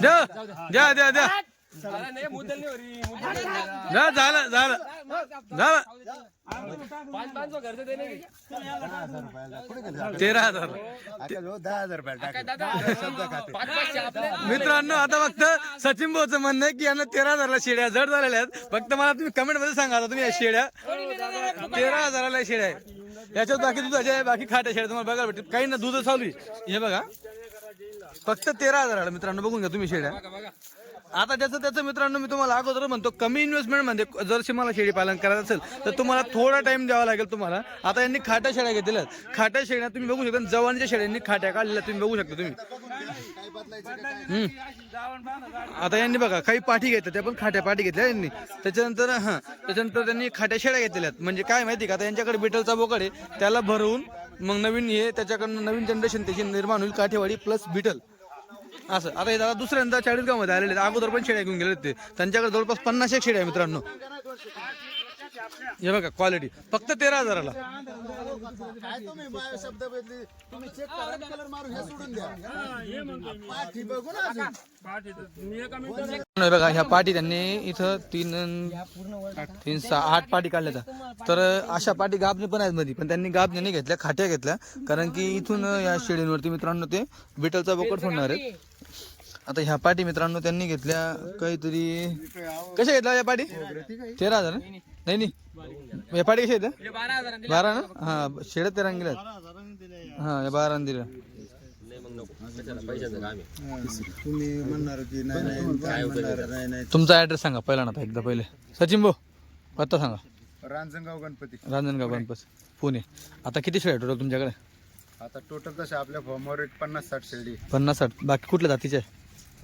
द्या द्या द्या द्या द्या झालं झालं. झालं तेरा हजार. दहा हजार मित्रांनो आता फक्त सचिन भाऊचं म्हणणं आहे की यांना तेरा हजारला शेड्या जड झालेल्या आहेत. फक्त मला तुम्ही कमेंटमध्ये सांगा आता तुम्ही या शेड्या. तेरा हजाराला शेड्या आहे याच्यात बाकी दुधाच्या आहे बाकी खाट्या शेड्या तुम्हाला बघायला भेटतील. काही ना दूध चालू आहे. हे बघा. फक्त तेरा हजाराला मित्रांनो बघून घ्या तुम्ही शेड्या. आता त्याचं त्याचं मित्रांनो मी तुम्हाला अगोदर म्हणतो कमी इन्व्हेस्टमेंटमध्ये जर तुम्हाला शेळी पालन करायचं असेल तर तुम्हाला थोडा टाइम द्यावा लागेल तुम्हाला. आता यांनी खाट्या शेळ्या घेतलेल्या आहेत. खाट्या शेळ्या तुम्ही बघू शकता जवानीच्या शेळ्यांनी खाट्या काढलेल्या तुम्ही बघू शकता तुम्ही. आता यांनी बघा काही पाठी घेतल्या त्या पण खाट्या पाठी घेतल्या यांनी. त्याच्यानंतर हा त्याच्यानंतर त्यांनी खाट्या शेळ्या घेतलेल्या आहेत. म्हणजे काय माहिती का आता यांच्याकडे बिटलचा बोकड आहे त्याला भरवून मग नवीन हे त्याच्याकडनं नवीन जनरेशन त्याची निर्माण होईल काठेवाडी प्लस बिटल असं. आता हे दादा दुसऱ्यांदा चाळीसगावमध्ये आलेले आहेत. अगोदर पण शेळ्या घेऊन गेले ते त्यांच्याकडे जवळपास पन्नास एक शेळ्या आहे मित्रांनो. हे बघा क्वालिटी फक्त तेरा हजाराला. काय तुम्ही मा- शब्द बदली? तुम्ही चेक करा कलर मारून हे सोडून द्या. पाठी बघू ना अजून. हे बघा ह्या पाटी त्यांनी इथं तीन तीन सहा आठ पाटी काढल्या होत्या. तर अशा पाटी गाबणे पण आहेत मध्ये पण त्यांनी गाबणे नाही घेतल्या खाट्या घेतल्या. कारण की इथून या शेळींवरती मित्रांनो ते बिटलचा बोकड फोडणार आहेत. आता ह्या पाटी मित्रांनो त्यांनी घेतल्या काहीतरी कशा घेतल्या या पाटी तेरा हजार? नाही नाही. या पाटी कशा आहेत बारा ना? हा शेड्या तेरा गेल्या हा या बारा दिल्या तुमचा ऍड्रेस सांगा पहिला ना एकदा पहिले. सचिन भाऊ पत्ता सांगा. रांजणगाव गणपती. रांजणगाव गणपत पुणे. आता किती शेळ्या टोटल तुमच्याकडे? आता टोटल तसे आपल्या फॉर्मवर एक पन्नास साठ शेळी. पन्नास साठ. बाकी कुठल्या जातीचे आहे?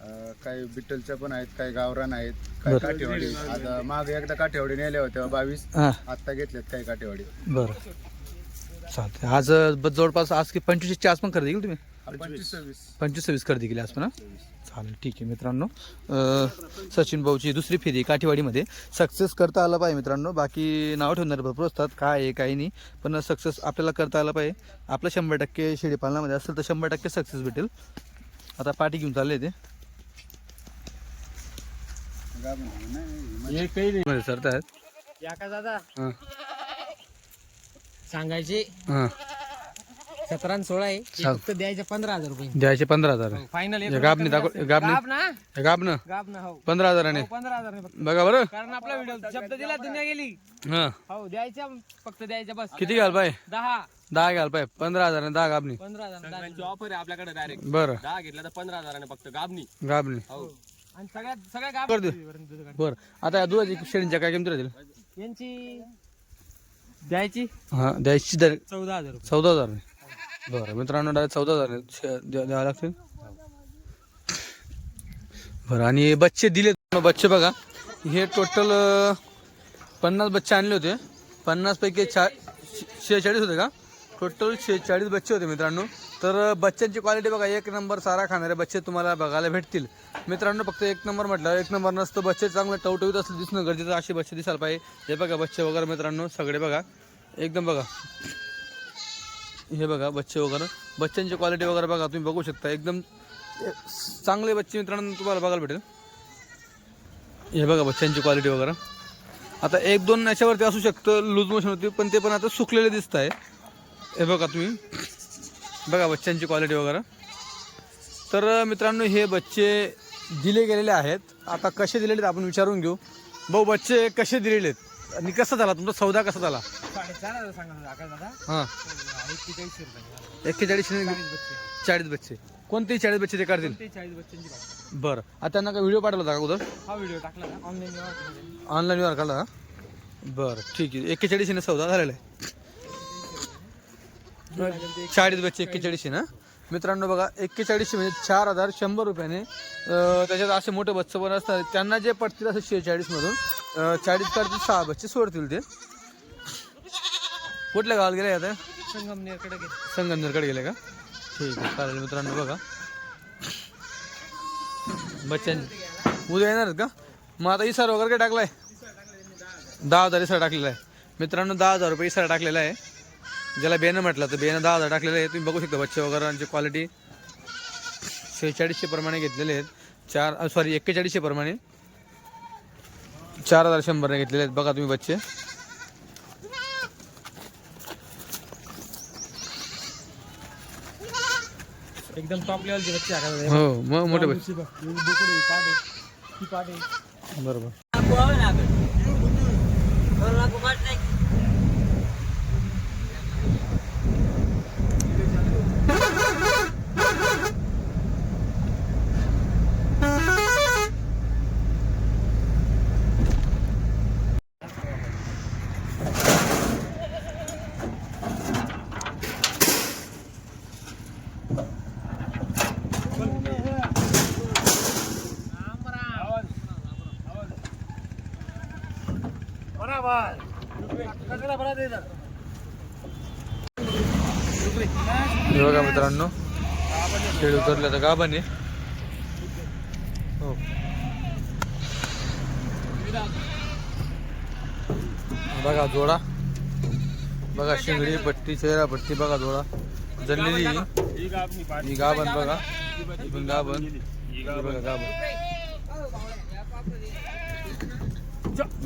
अं, काही बिट्टलच्या पण आहेत काही गावरान आहेत काही काठेवाडी. आता मागे एकदा काठेवाडी नेल्या होत्या बावीस. हां. आता घेतल्यात काही काठेवाडी. बरं. चालते आज ब- जवळपास आज की पंचवीसच्या आसपास खरेदी केली तुम्ही? पंचवीस सव्वीस पंचवीस सव्वीस खरेदी केली आज ना चालेल ठीक आहे मित्रांनो. अं, सचिन भाऊची दुसरी फेरी काठीवाडीमध्ये. सक्सेस करता आलं पाहिजे मित्रांनो. बाकी नाव ठेवणारे भरपूर असतात. काय आहे काही नाही. पण सक्सेस आपल्याला करता आलं पाहिजे. आपलं शंभर टक्के शेळी पालनामध्ये असेल तर शंभर टक्के सक्सेस भेटेल. आता पाठी घेऊन चालले ते. सर आहेत या का दादा? हां. सांगायचे. हां. सतरा आणि सोळा आहे. हे. फक्त द्यायचे पंधरा हजार रुपये. द्यायचे पंधरा हजार. फायनल हे दाखव गाबनी गाब ना? हे गाब ना. गाब ना हो. पंधरा हजाराने हो, पंधरा हजार फक्त. बघा बरं. कारण आपला व्हिडिओ शब्द दिला दुनिया गेली. हां. हो द्यायच्या फक्त द्यायच्या बस. किती घ्याल पाय दहा. दहा घ्याल पाय पंधरा हजाराने दहा गाबनी. पंधरा हजार. ऑफर आहे आपल्याकडे डायरेक्ट बरं. दहा घेतला तर पंधरा हजाराने फक्त गाबनी. गाबनी. आणि सगळ्यात सगळ्या गाब कर दे. बरं. आता या दुधाची शेळींच्या काय किमती राहतील? यांची द्यायची? हा द्यायची दर चौदा हजार रुपये. चौदा हजार. बरं मित्रांनो डायरेक्ट चौदा हजार शे- द्या- द्यावं लागतील? बरं आणि बच्चे दिले बच्चे बघा. हे टोटल पन्नास बच्चे आणले होते. पन्नास पैकी चा शेहेचाळीस होते का? टोटल शेहेचाळीस बच्चे होते मित्रांनो. तर बच्चांची क्वालिटी बघा एक नंबर सारा खाणारे बच्चे तुम्हाला बघायला भेटतील. मित्रांनो फक्त एक नंबर म्हटलं एक नंबर नसतं बच्चे चांगलं टवटवीत असलं दिसणं गरजेचं असे बच्चे दिसायला पाहिजे. हे बघा बच्चे वगैरे मित्रांनो सगळे बघा. एकदम बघा. हे बघा बच्चे वगैरे. बच्चांची क्वालिटी वगैरे बघा तुम्ही बघू शकता. एकदम चांगले बच्चे मित्रांनो तुम्हाला बघायला भेटेल. हे बघा बच्चांची क्वालिटी वगैरे. आता एक दोन याच्यावरती असू शकतं लूज मोशन होती पण ते पण आता सुकलेले दिसत आहे हे बघा तुम्ही. बघा बच्चांची क्वालिटी वगैरे. तर मित्रांनो हे बच्चे दिले गेलेले आहेत. आता कसे दिलेले आहेत आपण विचारून घेऊ. भाऊ बच्चे कसे दिलेले आहेत? आणि कसा झाला? तुमचा सौदा कसा झाला? हां. एक्केचाळीस एक्केचाळीस चाळीस बच्चे. कोणतेही चाळीस बच्चे ते काढतील. बरं. आता त्यांना काय व्हिडिओ पाठवला होता का अगोदर? हा व्हिडिओ टाकला ना. ऑनलाईन ऑनलाईन व्यवहार काढला का बरं. ठीक आहे. एक्केचाळीसशे सौदा झालेला आहे. चाळीस बच्चे एक्केचाळीसशे ना? मित्रांनो बघा एक्केचाळीसशे म्हणजे चार हजार शंभर रुपयाने त्याच्यात असे मोठे बच्चे पण असतात. त्यांना जे पडतील असं शेहेचाळीसमधून चाळीस काढतील सहा बच्चे सोडतील ते. कुठल्या गावाला गेले आता? संगमनेरकडे संगमनेरकडे गेले का? ठीक आहे चालेल मित्रांनो बघा. बच्चांची उद्या येणार का? मग आता इसार वगैरे काय टाकलाय? दहा हजार इसार टाकलेला आहे. मित्रांनो दहा हजार रुपये इसार टाकलेला आहे. ज्याला बेनं म्हटलं तर बेनं दहा हजार टाकलेले आहे तुम्ही बघू शकता बच्चे वगैरे क्वालिटी शेहेचाळीसशे प्रमाणे घेतलेले आहेत. चार सॉरी एक्केचाळीसशे प्रमाणे. चार हजार शंभरने घेतलेले आहेत. बघा तुम्ही बच्चे. एकदम टॉप लेवलचे बच्चे हो मग मोठे बच्चे. बरोबर हे बघा मित्रांनो खेळ उतरले तर गाभण आहे. हो. बघा जोडा. बघा शिंगडी पट्टी चेहरा पट्टी बघा जोडा. जळलेली ही. ही गाभण बघा. इथून गाभण. बघा गाभण.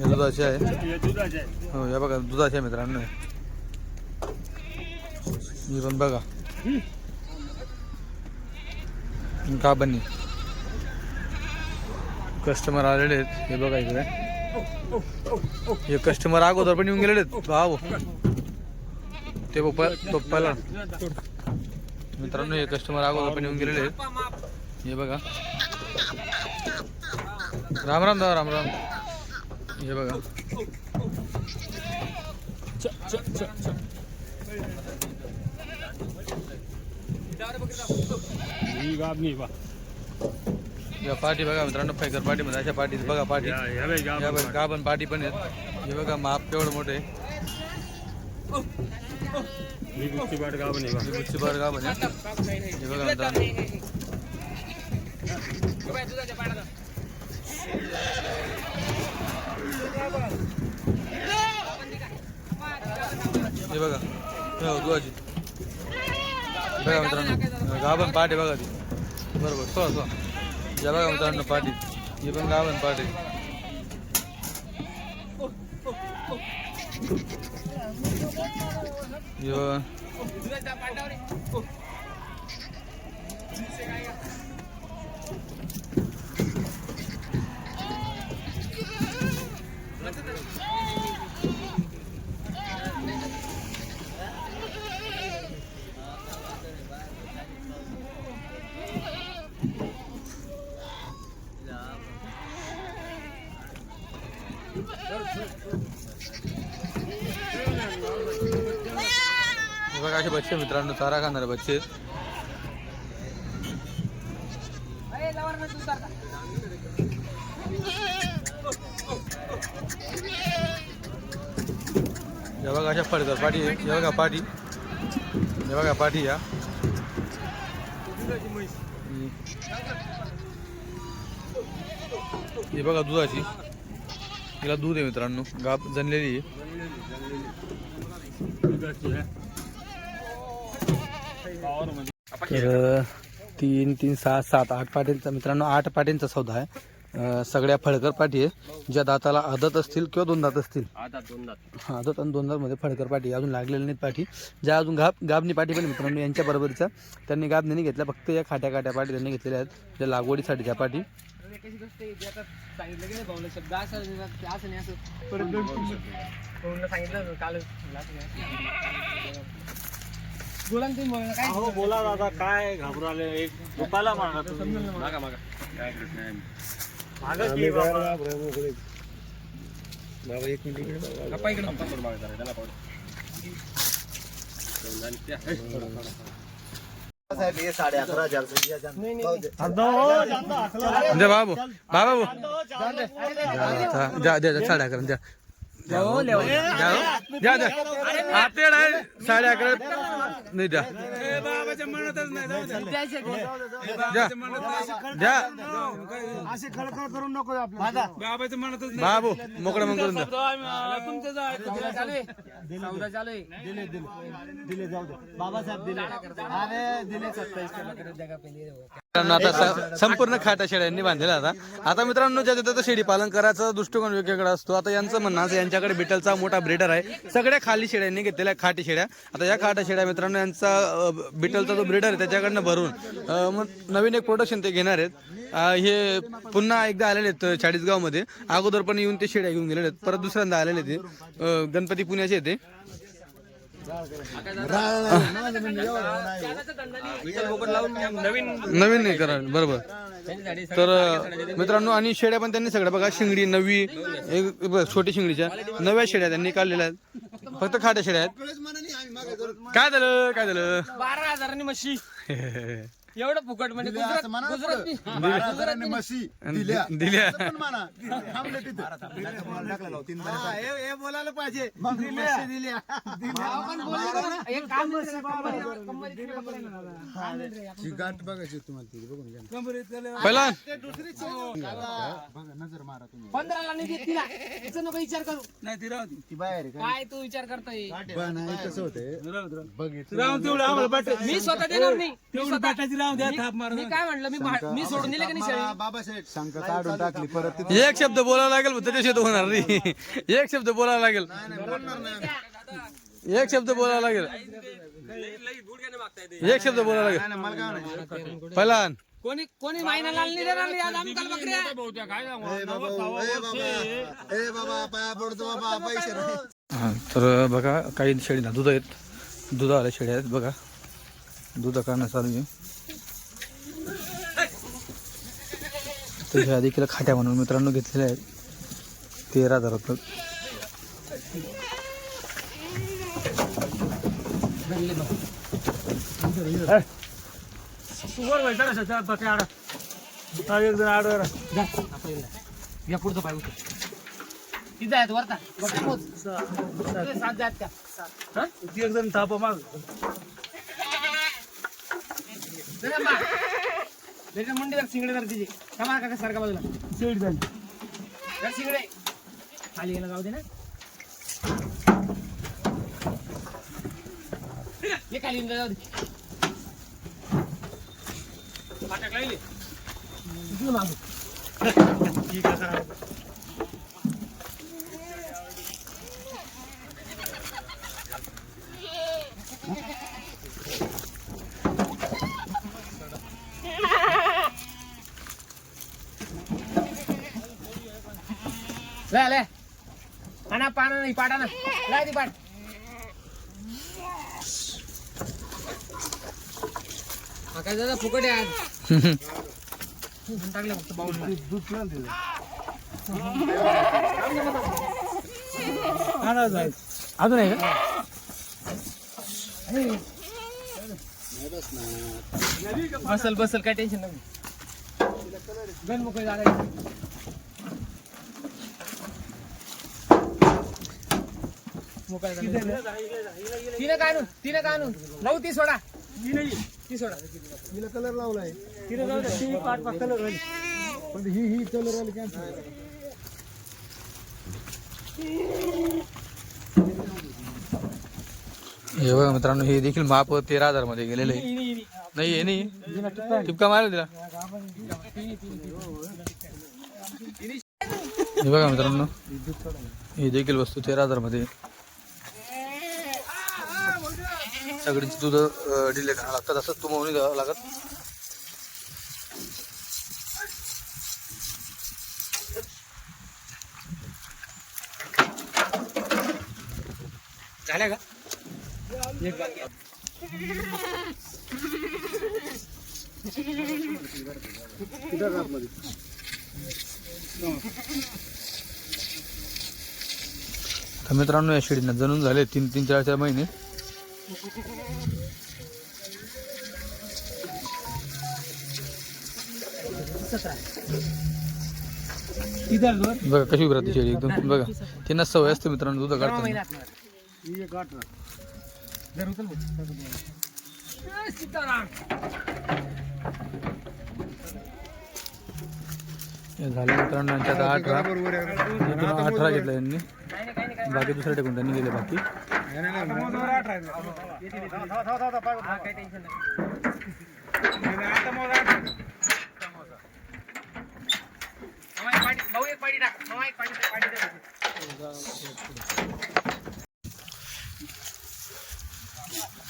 दुधाचे आहे. हो या बघा दुधाचे आहे मित्रांनो. ही पण बघा. का बनी कस्टमर आलेले आहेत. हे बघा इकडे. हे कस्टमर अगोदर पण येऊन गेलेले आहेत. भाऊ. ते पप्पा प- मित्रांनो हे कस्टमर अगोदर पण येऊन गेलेले आहेत. हे बघा. राम राम दादा राम राम. हे बघा. या पाठी बघा मित्रांनो पाठी मध्ये अशा पाठी बघा या बघा का पण पाठी पण आहेत. हे बघा माप केवढं मोठं आहे. ही गुच्ची पण आहे. हे बघा मित्रांनो. हे बघा हो बघा मित्रांनो गाभण पाठ आहे बघा ती बरोबर सो सो या बघा मित्रांनो पाठी ही पण गाभण पाठ आहे बघा. असे बच्चे मित्रांनो चारा खाणारे बच्चे आहेत. हे बघा अशा फडकर पाठी आहे. हे बघा पाठी हे बघा पाठी या हे बघा दुधाची तिला दूध आहे मित्रांनो. गाप जनलेली आहे. तर तीन तीन सहा सात आठ पाट्यांचा मित्रांनो आठ पाट्यांचा सौदा आहे. सगळ्या फळकर पाठी आहे. ज्या दाताला आदत असतील किंवा दोन दात असतील. दोन दात आदत आणि दोन दातमध्ये फळकर पाठी अजून लागलेल्या नाहीत पाठी ज्या अजून गाब गाबनी पाठी पण मित्रांनो यांच्या बरोबरीचा. त्यांनी गाबनी नाही घेतल्या. फक्त या खाट्या खाट्या पाठी त्यांनी घेतलेल्या आहेत. ज्या लागवडीसाठी त्या पाठी कशी गोष्ट आहे, ते आता सांगितलं की नाही भाऊला शब्द असं ते असं नाही असं. परत दोन भाऊला सांगितलं होतं कालच असं नाही. बोला ना तुम्ही भाऊला, काय बोला दादा काय घाबराले एक रुपयाला मागा तुम्ही. मागा मागा. काय प्रश्न आहे? मागा की बाबा? गप्पा इकडे. गप्पा करून मागा जरा, त्याला पाहू. आणि त्या- साहेब हे साडे अकरा हजार रुपये द्या. द्या बाबू बाबा भाऊ द्या द्या द्या साडे अकरा द्या द्या हो. द्या द्या आपल्याकडे आहे नाही द्या. द्या असे खळखळ करून नको आपल्याला. बाबू. मोकळं मग करून द्या. आहे दिले दिले दिले. जाऊ दे बाबासाहेब दिले. अरे दिले सत्तावीस मित्रांनो आता संपूर्ण खाटा शेळ्यांनी बांधलेला आता आता मित्रांनो ज्या तिथं शेळी पालन करायचा दृष्टिकोन वेगवेगळा असतो आता यांचं म्हणणं असं यांच्याकडे बिटलचा मोठा ब्रेडर आहे. सगळ्या खाली शेळ्यांनी घेतलेल्या खाटी शेळ्या आता या खाटा शेळ्या मित्रांनो यांचा बिटलचा जो ब्रेडर आहे त्याच्याकडनं भरून मग नवीन एक प्रोडक्शन ते घेणार आहेत. हे पुन्हा एकदा आलेले आहेत चाळीसगावमध्ये. अगोदर पण येऊन ते शेळ्या घेऊन गेलेले आहेत. परत दुसऱ्यांदा आलेले ते. गणपती पुण्याचे ते. नवीन नाही करा बरोबर. तर मित्रांनो आणि शेळ्या पण त्यांनी सगळ्या बघा शिंगडी नवी छोटी शिंगडीच्या नव्या शेळ्या त्यांनी काढलेल्या आहेत. फक्त खाट्या शेळ्या आहेत. काय झालं काय झालं? बारा हजारांनी म्हशी. एवढं फुकट म्हणजे गुजरात गुजरातनी बारा हजारांनी म्हशी दिल्या. दिल्या. पण म्हणा. थांबले तिथे. हे बोलायला पाहिजे. मग म्हशी दिल्या. आपण बोललो ना, एक काम नाही केलं, कंपनी- कंपनीत गेलं बरं ना दादा. ही गाठ बघायची तुम्हाला ती बघून घ्या पहिला. बघा नजर मारा तुम्ही. पंधराला निधी तिला. तिचा नको विचार करू. ती बाहेर आहे काय तू विचार करतोय? का पण नाही कसं होते बघितलं. मी स्वतः देणार नाही. मी स्वतः- मी मी काय म्हणलं? मी भा- मी सोडून दिले का नाही शेळी? बाबासाहेब शंका काढून टाकली परत तिथे एक शब्द बोलावा लागेल पण त्याच्याशिवाय तर होणार नाही. एक शब्द बोलावा लागेल. एक शब्द बोलावा लागेल. एक शब्द बोलावा लागेल. मला काय म्हणायचं? पहिला कोणी कोणी मायना लाल नाही देणार नाही आज आमकाल बकऱ्या? ए बाबा ए बाबा ए बाबा पाया पडतो बाबा पैसे नाही. हा, तर बघा काही शेळीना दूध आहेत. दुधावाल्या शेळ्या आहेत बघा. दूध काढणं चालू आहे. तर ह्या देखील खाट्या म्हणून मित्रांनो घेतलेल्या आहेत. तेरा हजार रुपये या पुढचं पाय उचल. किती आहेत वरता. वरता मोज. किती सात आहेत का हा? त्याच्या मुंडी जर शिंगडे जर तिची. कमा का सारखा बाजूला. शिंगडी झाली जर शिंगडे. खाली गेला जाऊ दे ना. ये खाली जा, जाऊ दे. फाटक लागली इकडं मागं. ले ले आणा पाना नाही पाडा ना लाय ती पाड हा काय दादा फुकट आहे आज टाकलं फक्त बाउल अजून आहे का बसल बसल काय टेन्शन नाही गण मोकळी जागा आहे. मोकळी जागा आहे. तिनं काय आणून? तिनं काय आणून? नऊ ती सोडा. ती सोडा. हिला कलर लावलाय. कलर पण ही ही कलर कॅन्सल हे बघा मित्रांनो हे देखील माप तेरा हजारमध्ये गेलेलं आहे. नाही हे नाही. टिपका मारेल तिला. हे बघा मित्रांनो हे देखील वस्तू तेरा हजारमध्ये सगळीच दूध डिले करावं लागतात असं तुम्हाला द्यावं लागत. झाल्या का? मित्रांनो या शेळीनं जणून झाले तीन तीन चार चार महिने. बघा कशी उभी राहते शेळी एकदम. बघा त्यांना सवय असते मित्रांनो दूध काढताना. महिन्यात झाले मित्रांनो यांच्या आता अठरा घेतला यांनी. बाकी दुसऱ्या टेकून त्यांनी गेले बाकी.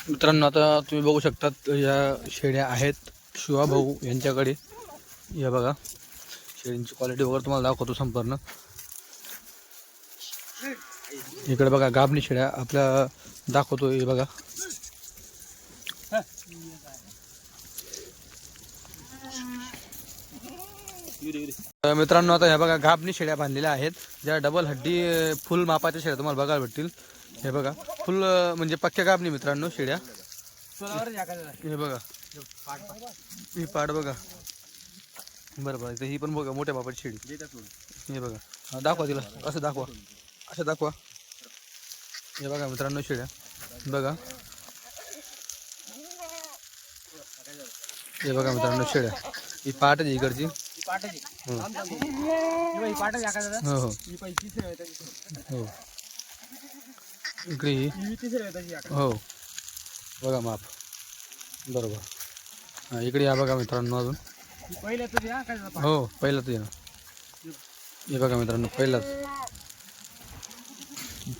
मित्रांनो आता तुम्ही बघू शकतात या शेळ्या आहेत शिवा भाऊ यांच्याकडे. या बघा. शेळींची क्वालिटी वगैरे तुम्हाला दाखवतो संपूर्ण. इकडे बघा गाभणी शेळ्या आपल्या दाखवतो हे बघा. मित्रांनो आता ह्या बघा गाभणी शेळ्या बांधलेल्या आहेत. ज्या डबल हड्डी फुल मापाच्या शेळ्या तुम्हाला बघायला भेटतील. हे बघा फुल म्हणजे पक्क्या गाभणी मित्रांनो शेळ्या. हे बघा. ही पाठ बघा. बरं बरं ही पण बघा मोठ्या बापाची शेळी. हे बघा. दाखवा तिला. असं दाखवा. असं दाखवा. हे बघा मित्रांनो शेळ्या. बघा. हे बघा मित्रांनो शेळ्या. ही पाट आहे इकडची. हो. हो हो. हो. इकडे हो. बघा माप. बरोबर. हां इकडे या बघा मित्रांनो अजून. हो पहिलाच तुझ्या हे बघा मित्रांनो पहिलाच.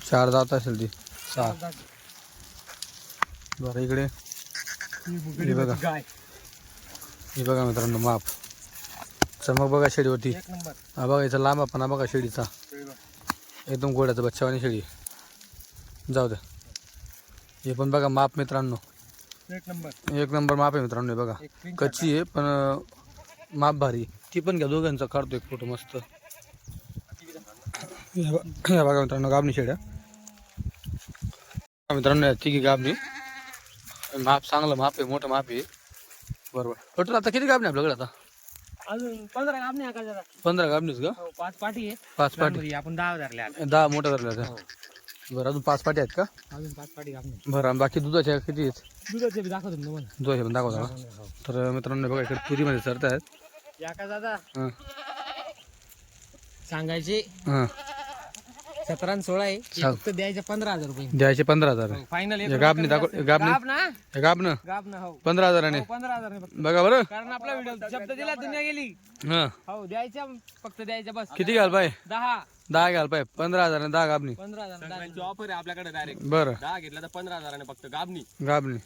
चार जात असेल ती. सहा. बरं इकडे. हे बघा हे बघा मित्रांनो माप. चमक बघा शेडीवरती. हा बघा याचा लांब पण हा बघा शेडीचा. एकदम गोड्याचा बच्चावानी शेडी. जाऊ द्या हे पण बघा माप मित्रांनो. एक नंबर. एक नंबर माप आहे मित्रांनो हे बघा. कच्ची आहे. पण माप भारी. ती पण घ्या दोघांचा काढतो एक फोटो मस्त. हे हे बघा मित्रांनो गाबणी शेड्या मित्रांनो या तिघी गाबणी माप चांगलं माप आहे मोठं माप आहे. बरोबर. टोटल आता किती गाबणी आपल्याकडे आता? अजून पंधरा दादा पंधरा गाबणीच का? हो पाच पाठी आहे पाच पाटी. आपण दहा धरले आता. दहा मोठ्या धरल्या होत्या बरं अजून पाच पाटी आहेत का? अजून पाच पाठी बरं आणि बाकी दुधाच्या किती आहेत? दुधाचे बी दाखवतो ना तुम्हाला. दुधाच्या पण दाखवता का? तर मित्रांनो बघा इकडे पुरीमध्ये सरत आहेत या का दादा? हां. सांगायचे? हां. सतरा आणि सोळा आहे. हे. फक्त द्यायचे पंधरा हजार रुपये. द्यायचे पंधरा हजार. फायनल हे गाबणी दाखव ना? हे गाबनं गाब ना हो. पंधरा हजाराने. हो, पंधरा हजार नाही फक्त. बघा बरं. कारण आपला व्हिडिओ शब्द दिला दुनिया गेली. हां. हो द्यायच्या फक्त द्यायच्या बस. किती घाल पाय? दहा. दहा घाल पाय. पंधरा हजाराने दहा गाबणी पंधरा हजार दहा. ऑफर आहे आपल्याकडे डायरेक्ट बरं. दहा घेतला तर पंधरा हजाराने फक्त गाबनी. गाबणी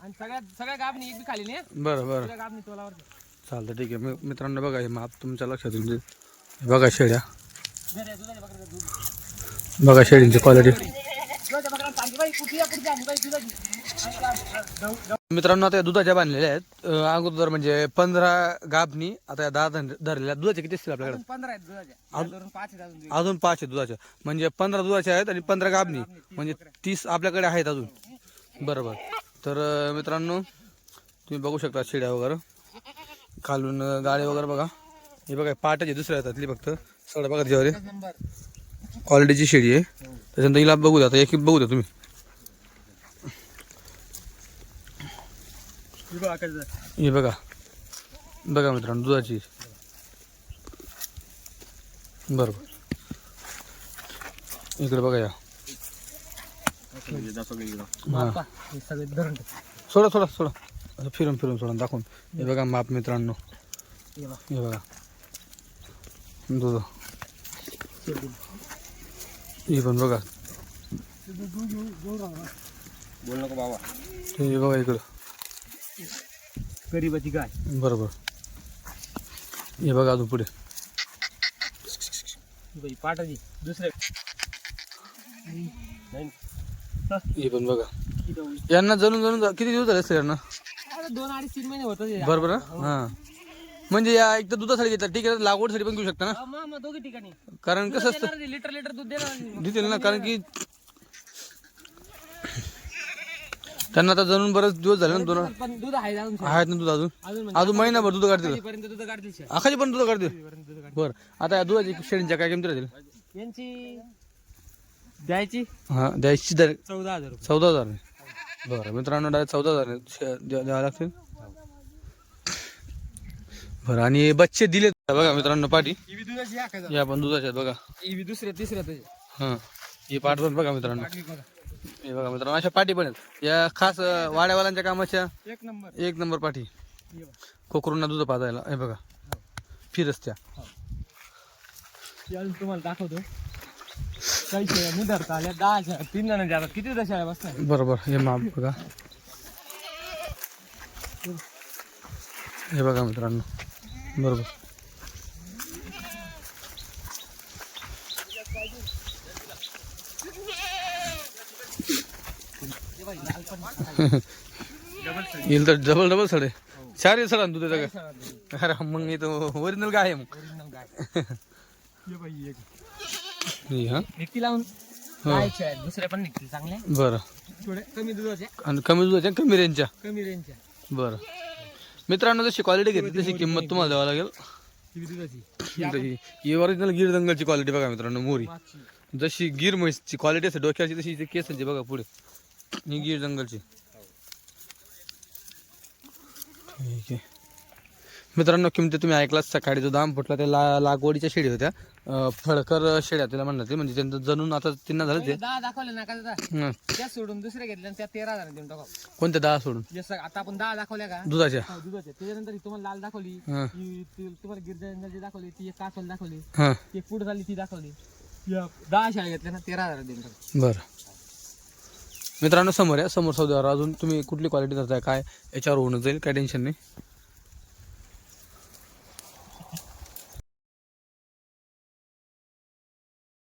आणि सगळ्यात सगळ्या गाबनी एक बी खाली नाही हं? बरं बरं. सगळ्या गाबनी तोलावर चालतं ठीक आहे. मी- मित्रांनो बघा हे माप तुमच्या लक्षात येऊन जाईल हे बघा शेड्या. बघा शेळींची क्वालिटी मित्रांनो आता या दुधाच्या बांधलेल्या आहेत. अगोदर म्हणजे पंधरा गाभणी आता या दहा धरलेल्या. दुधाचे किती असतील आपल्याकडे? अजून पंधरा आहेत दुधाच्या पाच आहेत अजून अजून पाच आहेत दुधाच्या म्हणजे पंधरा दुधाचे आहेत आणि पंधरा गाभणी. म्हणजे तीस आपल्याकडे आहेत अजून. बरोबर. तर मित्रांनो तुम्ही बघू शकता शिड्या वगैरे. खालून गाळे वगैरे बघा. हे बघा पाटाची दुसऱ्या येतातली फक्त. सगळं बघा त्याच्यावर क्वालिटीची शेळी आहे. त्याच्यानंतर हिला बघू द्या आता एक बघू द्या तुम्ही. हे बघा. बघा मित्रांनो दुधाची. बरोबर. इकडे बघा या. सोडा सोडा सोडा. असं फिरून फिरून सोडा दाखवून. हे बघा माप मित्रांनो. हे हे बघा. दूध. हे पण बघा. बोल नको बाबा. हे बघा इकडं. गरीबाची गाय. बरोबर. हे बघा अजून पुढे. ही पाटाची दुसऱ्या हे पण बघा. यांना जणून जणून जा- किती दिवस झाले असतील यांना? दोन अडीच तीन महिने होत बरोबर ना? हां. म्हणजे या एकदा दुधासाठी घेतात. ठीक आहे लागवडसाठी पण घेऊ शकता ना? मग दोघी ठिकाणी. कारण कसं असतं देणार लिटर लिटर दूध देणार देतील ना कारण की त्यांना आता जणून बरेच दिवस झाले ना दोन पण दूध आहे अजून आहेत ना दूध अजून? अजून म्हणजे अजून महिनाभर दूध काढतील. पर्यंत दूध काढतील शेत. आखाची पण दूध काढतील. बरं. आता या दुधाची शेळींच्या काय किमती राहतील? यांची द्यायची? हां द्यायची दर चौदा हजार रुपये. चौदा हजार. बरं मित्रांनो डायरेक्ट चौदा हजार द्या- द्यावं लागतील. बरं आणि बच्चे दिले बघा मित्रांनो पाठी. ही दुधाची या पण दुधाच्या आहेत बघा. ही दुसऱ्या तिसऱ्या तुझी हां. ही पाठ पण बघा मित्रांनो. बघा. हे बघा मित्रांनो अशा पाठी पण आहेत. या खास अं, वाड्यावाल्यांच्या कामाच्या एक नंबर. एक नंबर पाठी. हे बघ. कोकरूंना दूध पाजायला. हे बघा. फिरस्त्या ती अजून तुम्हाला दाखवतो. काही शेळ्या मुदरता आल्या दहा शेळ्या तीन जणांच्या आता किती दहा शेळ्या बसतात? बरोबर हे माप बघा. हे बघा मित्रांनो. बरोबर. येईल तर डबल डबल सडे. चार सडा दूध येतं का अरे मग इथं ओरिजिनल काय आहे मग. एक हे? लावून दुसऱ्या पण निघतील चांगल्या बरं. कमी आणि कमी दुधाच्या कमी रेंजच्या कमी रेंजच्या बरं. मित्रांनो जशी क्वालिटी घेतली तशी किंमत तुम्हाला द्यावं लागेल. ही ओरिजिनल गिर दंगलची क्वालिटी बघा मित्रांनो मोरी. जशी गिर म्हैसची क्वालिटी असते डोक्याची तशी इथे केसांची बघा पुढे. ही गिर दंगलची ठीक आहे. मित्रांनो किमती तुम्ही ऐकलाच सकाळी जो दाम फुटला ते ला लागवडीच्या शेळी होत्या. फळकर शेळ्या त्याला म्हणतात म्हणजे त्यांचं जणून आता त्यांना झालं ते. दहा दाखवले ना का दादा? हं. त्या सोडून दुसऱ्या घेतल्या आणि त्या तेरा हजार देऊन टाका कोणत्या दहा सोडून? आता आपण दहा दाखवल्या का? दुधाच्या. हो, दुधाच्या. त्याच्यानंतर ही तुम्हाला लाल दाखवली हं. ही ती तुम्हाला गिरजा दाखवली ती एक कासवाल दाखवली हां. ती एक पुढे झाली ती दाखवली. या दहा शाळा घेतल्या ना तेरा हजार देऊन टाका बरं. मित्रांनो समोर आहे समोर सौद्यावर अजून तुम्ही कुठली क्वालिटी धरताय काय? याच्यावर होऊन जाईल काय टेन्शन नाही.